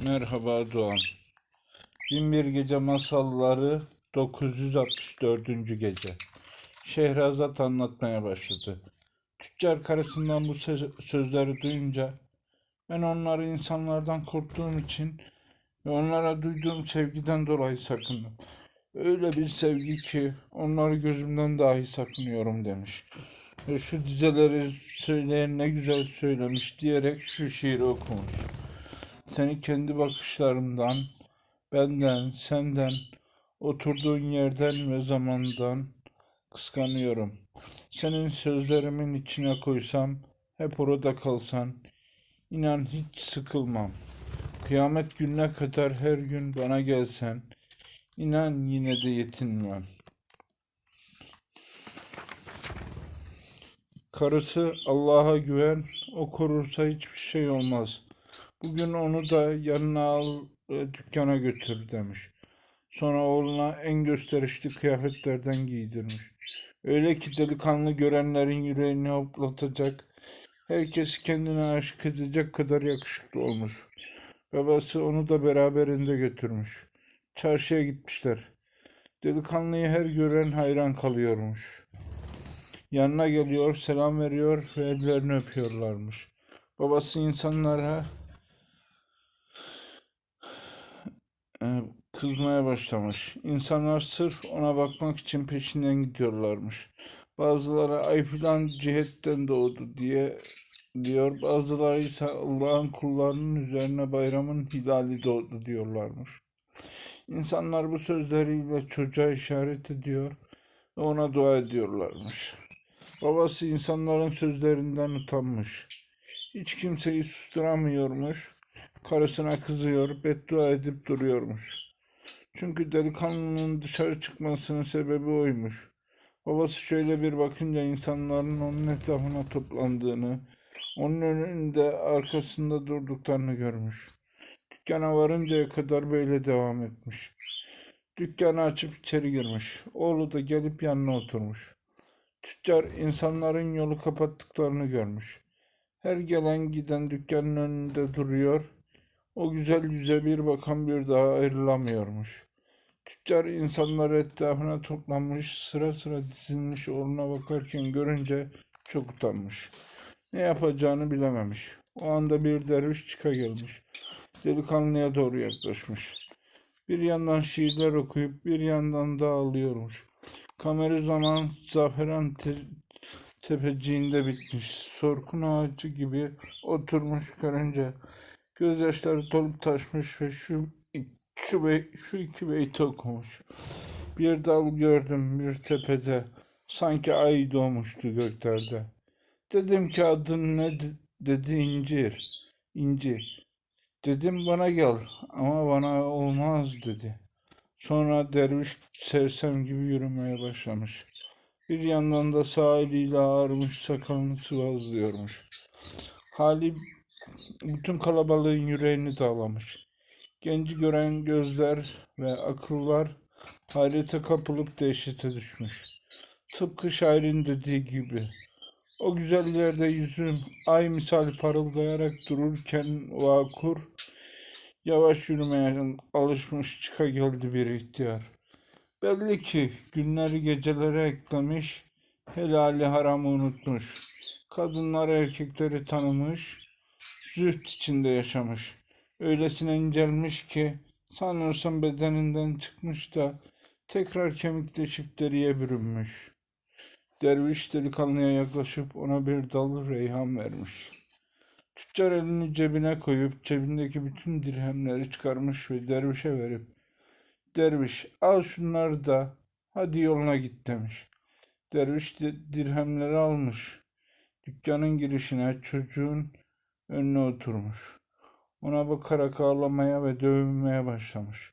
Merhaba Doğan. Binbir Gece Masalları 964. Gece. Şehrazat anlatmaya başladı. Tüccar karısından bu söz- sözleri duyunca ben onları insanlardan korktuğum için ve onlara duyduğum sevgiden dolayı sakındım. Öyle bir sevgi ki onları gözümden dahi sakınıyorum demiş. Ve şu dizeleri söyleyen ne güzel söylemiş diyerek şu şiiri okumuş. Seni kendi bakışlarımdan, benden, senden, oturduğun yerden ve zamandan kıskanıyorum. Senin sözlerimin içine koysam, hep orada kalsan, inan hiç sıkılmam. Kıyamet gününe kadar her gün bana gelsen, inan yine de yetinmem. Karısı Allah'a güven, o korursa hiçbir şey olmaz. Bugün onu da yanına al, e, dükkana götür demiş. Sonra oğluna en gösterişli kıyafetlerden giydirmiş. Öyle ki delikanlı görenlerin yüreğini hoplatacak, herkesi kendine aşık edecek kadar yakışıklı olmuş. Babası onu da beraberinde götürmüş. Çarşıya gitmişler. Delikanlıyı her gören hayran kalıyormuş. Yanına geliyor, selam veriyor ve ellerini öpüyorlarmış. Babası insanlara e, kızmaya başlamış. İnsanlar sırf ona bakmak için peşinden gidiyorlarmış. Bazıları ay filan cihetten doğdu diye diyor. Bazıları ise Allah'ın kullarının üzerine bayramın hilali doğdu diyorlarmış. İnsanlar bu sözleriyle çocuğa işaret ediyor ve ona dua ediyorlarmış. Babası insanların sözlerinden utanmış. Hiç kimseyi susturamıyormuş. Karısına kızıyor, beddua edip duruyormuş. Çünkü delikanlının dışarı çıkmasının sebebi oymuş. Babası şöyle bir bakınca insanların onun etrafına toplandığını, onun önünde arkasında durduklarını görmüş. Dükkana varıncaya kadar böyle devam etmiş. Dükkanı açıp içeri girmiş. Oğlu da gelip yanına oturmuş. Tüccar insanların yolu kapattıklarını görmüş. Her gelen giden dükkanın önünde duruyor. O güzel yüze bir bakan bir daha ayrılamıyormuş. Tüccar insanları etrafına toplanmış, sıra sıra dizilmiş oğluna bakarken görünce çok utanmış. Ne yapacağını bilememiş. O anda bir derviş çıka gelmiş. Delikanlıya doğru yaklaşmış. Bir yandan şiirler okuyup bir yandan da ağlıyormuş. Kameri zaman zaferan tepeciğinde bitmiş. Sorkun ağacı gibi oturmuş görünce gözyaşları dolup taşmış ve şu şu, bey, şu iki beyti okumuş. Bir dal gördüm bir tepede, sanki ay doğmuştu göklerde. Dedim ki adın ne de- dedi incir, inci. Dedim bana gel ama bana olmaz dedi. Sonra derviş sersem gibi yürümeye başlamış. Bir yandan da sağ eliyle ağarmış sakalını sıvazlıyormuş. Hali bütün kalabalığın yüreğini dağlamış. Genci gören gözler ve akıllar hayrete kapılıp dehşete düşmüş. Tıpkı şairin dediği gibi. O güzel yerde yüzüm ay misali parıldayarak dururken vakur, yavaş yürümeye alışmış çıka geldi bir ihtiyar. Belli ki günleri gecelere eklemiş, helali haramı unutmuş. Kadınları erkekleri tanımış, züht içinde yaşamış. Öylesine incelmiş ki sanırsın bedeninden çıkmış da tekrar kemikleşip deriye bürünmüş. Derviş delikanlıya yaklaşıp ona bir dal reyhan vermiş. Tüccar elini cebine koyup cebindeki bütün dirhemleri çıkarmış ve dervişe verip Derviş al şunları da hadi yoluna git demiş. Derviş de dirhemleri almış. Dükkanın girişine çocuğun önüne oturmuş. Ona bakarak ağlamaya ve dövünmeye başlamış.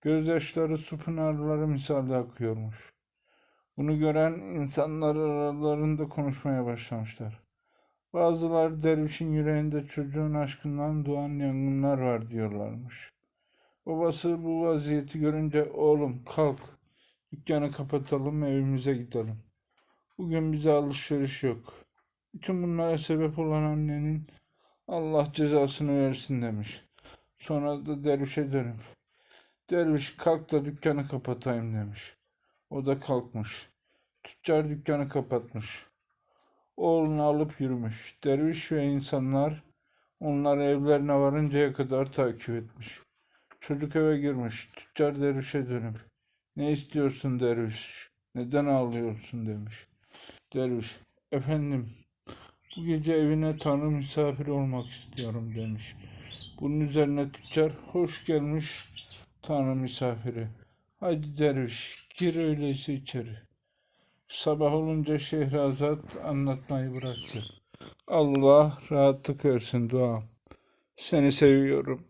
Gözyaşları su pınarları misali akıyormuş. Bunu gören insanlar aralarında konuşmaya başlamışlar. Bazıları dervişin yüreğinde çocuğun aşkından doğan yangınlar var diyorlarmış. Babası bu vaziyeti görünce oğlum kalk dükkanı kapatalım evimize gidelim. Bugün bize alışveriş yok. Bütün bunlara sebep olan annenin Allah cezasını versin demiş. Sonra da dervişe dönüp derviş kalk da dükkanı kapatayım demiş. O da kalkmış. Tüccar dükkanı kapatmış. Oğlunu alıp yürümüş. Derviş ve insanlar onları evlerine varıncaya kadar takip etmiş. Çocuk eve girmiş. Tüccar dervişe dönüp ne istiyorsun derviş? Neden ağlıyorsun demiş. Derviş efendim bu gece evine tanrı misafir olmak istiyorum demiş. Bunun üzerine tüccar hoş gelmiş tanrı misafiri. Hadi derviş gir öyleyse içeri. Sabah olunca Şehrazat anlatmayı bıraktı. Allah rahatlık versin duam. Seni seviyorum.